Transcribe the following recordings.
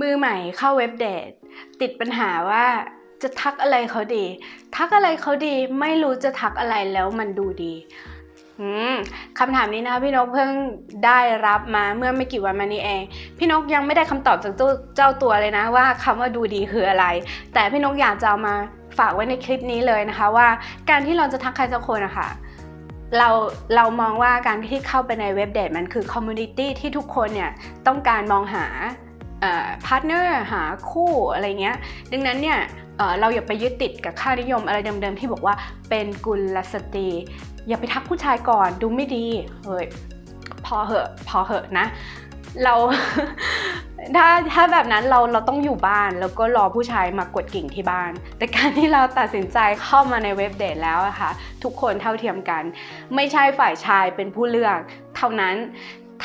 มือใหม่เข้าเว็บเดทติดปัญหาว่าจะทักอะไรเขาดี ทักอะไรเขาดีไม่รู้จะทักอะไรแล้วมันดูดีคำถามนี้นะพี่นกเพิ่งได้รับมาเมื่อไม่กี่วันมานี้เอง พี่นกยังไม่ได้คำตอบจากเจ้าตัวเลยนะว่าคำว่าดูดีคืออะไร แต่พี่นกอยากจะเอามาฝากไว้ในคลิปนี้เลยนะคะว่าการที่เราจะทักใครสักคนอะค่ะเราเรามองว่าการที่เข้าไปในเว็บเดทมันคือคอมมูนิตี้ที่ทุกคนเนี่ยต้องการมองหา พาร์ทเนอร์หาคู่อะไรเงี้ย ดังนั้นเนี่ยเราอย่าไปยึดติดกับค่านิยมอะไรเดิมๆที่บอกว่าเป็นกุลสตรี อย่าไปทักผู้ชายก่อนดูไม่ดีเฮ้ยพอเหอะพอเหอะนะ เราถ้าถ้าแบบนั้นเราเราต้องอยู่บ้านแล้วก็รอผู้ชายมากดกิ่งที่บ้าน แต่การที่เราตัดสินใจเข้ามาในเว็บเดทแล้วอะคะทุกคนเท่าเทียมกัน ไม่ใช่ฝ่ายชายเป็นผู้เลือก เท่านั้น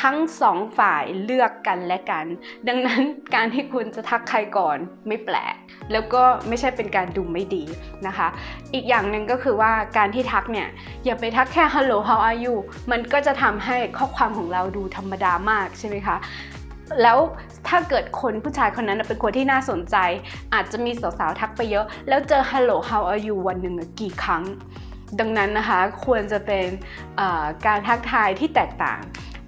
ทั้งสองฝ่ายเลือกกันและกัน ดังนั้นการที่คุณจะทักใครก่อนไม่แปลก แล้วก็ไม่ใช่เป็นการดูไม่ดีนะคะ อีกอย่างหนึ่งก็คือว่าการที่ทักเนี่ย อย่าไปทักแค่ hello how are you มันก็จะทำให้ข้อความของเราดูธรรมดามากใช่ไหมคะแล้วถ้าเกิดคนผู้ชายคนนั้นเป็นคนที่น่าสนใจ อาจจะมีสาวๆทักไปเยอะ แล้วเจอ hello how are you วันหนึ่งกี่ครั้ง ดังนั้นนะคะควรจะเป็นการทักทายที่แตกต่าง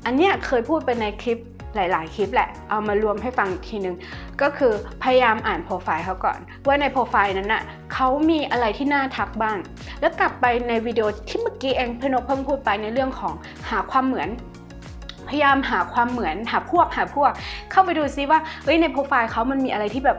อันเนี้ยเคยพูดไปในคลิปหลาย ๆ คลิปแหละ เอามารวมให้ฟังอีกทีนึง ก็คือพยายามอ่านโปรไฟล์เขาก่อน ว่าในโปรไฟล์นั้นน่ะเขามีอะไรที่น่าทักบ้าง แล้วกลับไปในวิดีโอที่เมื่อกี้เองพนกเพิ่งพูดไปในเรื่องของหาความเหมือน พยายามหาความเหมือนหาพวกหาพวก เข้าไปดูซิว่าเอ้ยในโปรไฟล์เขามันมีอะไรที่แบบ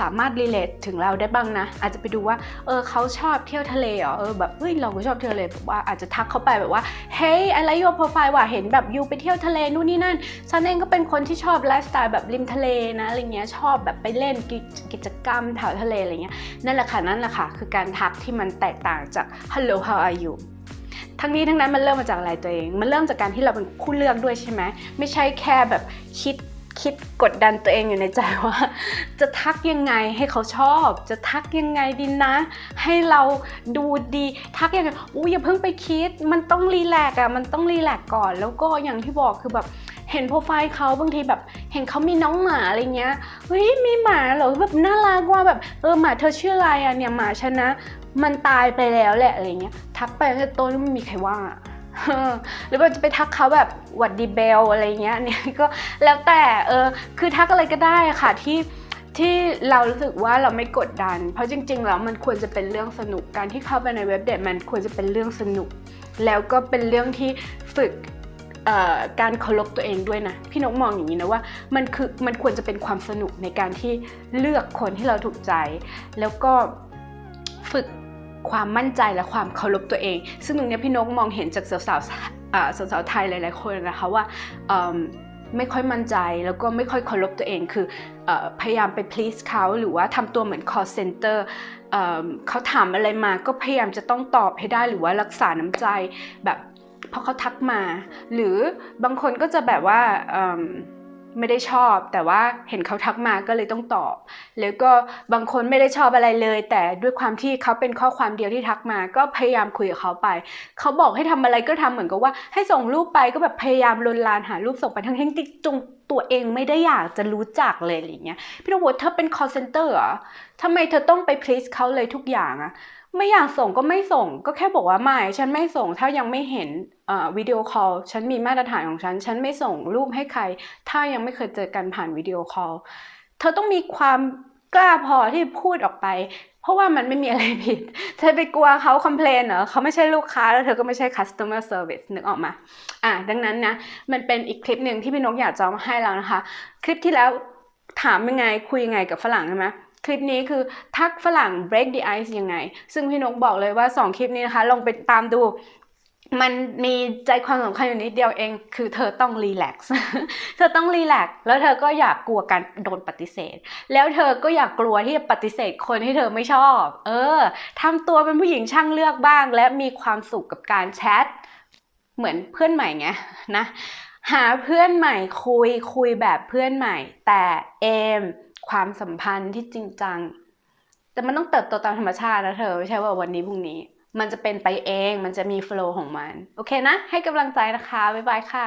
สามารถรีเลทถึงเราได้บ้างนะ อาจจะไปดูว่าเออเขาชอบเที่ยวทะเลเหรอเออแบบเฮ้ยเราก็ชอบเที่ยวทะเลแบบว่าอาจจะทักเขาไปแบบว่าเฮ้ยอะไรยูโปรไฟล์ว่ะเห็นแบบยูไปเที่ยวทะเลนู่นนี่นั่นฉันเองก็เป็นคนที่ชอบไลฟ์สไตล์แบบริมทะเลนะอะไรเงี้ยชอบแบบไปเล่นกิจกิจกรรมแถวทะเลอะไรเงี้ยนั่นแหละค่ะนั่นแหละค่ะคือการทักที่มันแตกต่างจาก hello how are you ทั้งนี้ทั้งนั้นมันเริ่มมาจากอะไรตัวเอง มันเริ่มจากการที่เราเป็นผู้เลือกด้วยใช่ไหมไม่ใช่แค่แบบคิดคิดกดดันตัวเองอยู่ในใจว่า จะทักยังไงให้เขาชอบ จะทักยังไงดีนะ ให้เราดูดีทักยังไงอู้อย่าเพิ่งไปคิด มันต้องรีแลกซ์อะมันต้องรีแลกซ์ก่อน แล้วก็อย่างที่บอกคือแบบเห็นโปรไฟล์เขาบางทีแบบ เห็นเขามีน้องหมาอะไรเงี้ยเฮ้ยมีหมาเหรอแบบน่ารักว่าแบบเออหมาเธอชื่ออะไรอะเนี่ยหมาฉันนะ มันตายไปแล้วแหละอะไรเงี้ยทักไปตั้งแต่ต้นไม่มีใครว่าหรือว่าจะไปทักเขาแบบหวัดดีเบลอะไรเงี้ยเนี่ยก็แล้วแต่เออคือทักอะไรก็ได้ค่ะที่ที่เรารู้สึกว่าเราไม่กดดัน เพราะจริงๆแล้วมันควรจะเป็นเรื่องสนุกการที่เข้าไปในเว็บเดทมันควรจะเป็นเรื่องสนุก แล้วก็เป็นเรื่องที่ฝึกเอ่อการเคารพตัวเองด้วยนะพี่นกมองอย่างนี้นะว่ามันคือมันควรจะเป็นความสนุกในการที่เลือกคนที่เราถูกใจ แล้วก็ฝึก ความมั่นใจและความเคารพตัวเอง ซึ่งตรงนี้พี่นกมองเห็นจากสาวๆสาวๆไทยหลาย ๆ คนนะคะว่าไม่ค่อยมั่นใจแล้วก็ไม่ค่อยเคารพตัวเองคืออพยายามไป please เขาหรือว่าทำตัวเหมือน call center เเขาถามอะไรมาก็พยายามจะต้องตอบให้ได้หรือว่ารักษาน้ำใจแบบเพราะเขาทักมา หรือบางคนก็จะแบบว่า ไม่ได้ชอบ แต่ว่าเห็นเขาทักมาก็เลยต้องตอบ แล้วก็บางคนไม่ได้ชอบอะไรเลย แต่ด้วยความที่เขาเป็นข้อความเดียวที่ทักมา ก็พยายามคุยกับเขาไป เขาบอกให้ทำอะไรก็ทำเหมือนกับว่า ให้ส่งรูปไปก็แบบพยายามลนลานหารูปส่งไปทั้งที่จงตัวเองไม่ได้อยากจะรู้จักเลยอะไรเงี้ยพี่นวัดเธอเป็น call center เหรอทำไมเธอต้องไป please เขาเลยทุกอย่างอะ ไม่อยากส่งก็ไม่ส่ง ก็แค่บอกว่าไม่ฉันไม่ส่งถ้ายังไม่เห็นวิดีโอคอลฉันมีมาตรฐานของฉัน ฉันไม่ส่งรูปให้ใคร ถ้ายังไม่เคยเจอกันผ่านวิดีโอคอลเธอต้องมีความกล้าพอที่พูดออกไป เพราะว่ามันไม่มีอะไรผิดเธอไปกลัวเขาคอมเพลนเหรอเขาไม่ใช่ลูกค้าแล้วเธอก็ไม่ใช่ customer service นึกออกมาอะดังนั้นนะมันเป็นอีกคลิปหนึ่งที่พี่นกอยากจะเอมาให้เรานะคะ คลิปที่แล้วถามยังไงคุยยังไงกับฝรั่งใช่ไหม คลิปนี้คือทักฝรั่ง break the ice ยังไง ซึ่งพี่นกบอกเลยว่า 2 คลิปนี้นะคะ ลองไปตามดูมันมีใจความสำคัญอยู่นิดเดียวเอง คือเธอต้องรีแลกซ์ เธอต้องรีแลกซ์ แล้วเธอก็อยากกลัวการโดนปฏิเสธ แล้วเธอก็อยากกลัวที่จะปฏิเสธคนที่เธอไม่ชอบ เออทำตัวเป็นผู้หญิงช่างเลือกบ้าง และมีความสุขกับการแชท เหมือนเพื่อนใหม่ไงนะ หาเพื่อนใหม่คุยคุยแบบเพื่อนใหม่ แต่เอม ความสัมพันธ์ที่จริงจัง แต่มันต้องเติบโตตามธรรมชาตินะเธอไม่ใช่ว่าวันนี้พรุ่งนี้ มันจะเป็นไปเองมันจะมีโฟล์ของมัน โอเคนะ ให้กำลังใจนะคะ บ๊ายบายค่ะ